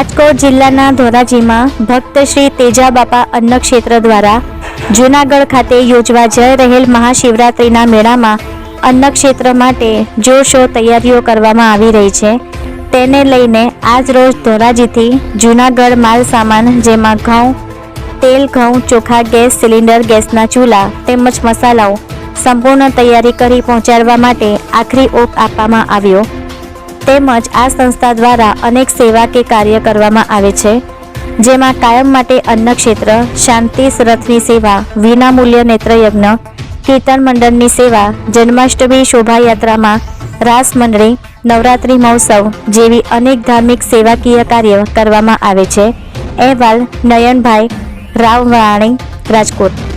રાજકોટ જિલ્લાના ધોરાજીમાં ભક્ત શ્રી તેજાબાપા અન્નક્ષેત્ર દ્વારા જૂનાગઢ ખાતે યોજવા જઈ રહેલ મહાશિવરાત્રિના મેળામાં અન્નક્ષેત્ર માટે જોરશોર તૈયારીઓ કરવામાં આવી રહી છે. તેને લઈને આજ રોજ ધોરાજીથી જૂનાગઢ માલ સામાન જેમાં ઘઉં, તેલ, ઘઉં, ચોખા, ગેસ, સિલિન્ડર, ગેસના ચૂલા તેમજ મસાલાઓ સંપૂર્ણ તૈયારી કરી પહોંચાડવા માટે આખરી ઓપ આપવામાં આવ્યો. તેમજ આ સંસ્થા દ્વારા અનેક સેવા કે કાર્ય કરવામાં આવે છે, જેમાં કાયમ માટે અન્નક્ષેત્ર, શાંતિ રથની સેવા, વિનામૂલ્ય નેત્રયજ્ઞ, કીર્તન મંડળની સેવા, જન્માષ્ટમી શોભાયાત્રામાં રાસ મંડળી, નવરાત્રિ મહોત્સવ જેવી અનેક ધાર્મિક સેવાકીય કાર્ય કરવામાં આવે છે. અહેવાલ, નયનભાઈ રાવવાણી રાજકોટ.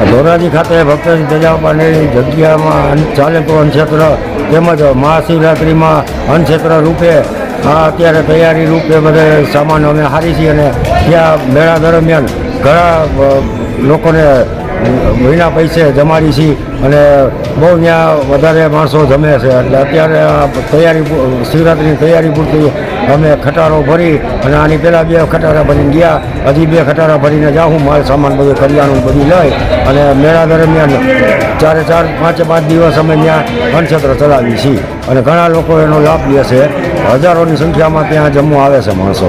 ધોરાજી ખાતે ભક્તજી તેજાબાની જગ્યામાં અન્ન- ચાલેપુર અન્નક્ષેત્ર તેમજ મહાશિવરાત્રિમાં અન્નક્ષેત્ર રૂપે અત્યારે તૈયારી રૂપે બધે સામાન અમે હારી છીએ અને ત્યાં મેળા દરમિયાન ઘણા લોકોને વિના પૈસે જમાડી છીએ અને બહુ ત્યાં વધારે માણસો જમે છે. એટલે અત્યારે તૈયારી શિવરાત્રિની તૈયારી પૂરતી અમે ખટારો ભરી અને આની પહેલાં બે ખટારા ભરીને ગયા. હજી બે ખટારા ભરીને જાઉં માલ સામાન બધું કરિયાણું બધું લઈ અને મેળા દરમિયાન ચારે ચાર, પાંચે પાંચ દિવસ અમે ત્યાં અણછત્ર ચલાવીએ છીએ. અને ઘણા લોકો એનો લાભ લે છે. હજારોની સંખ્યામાં ત્યાં જમવા આવે છે માણસો.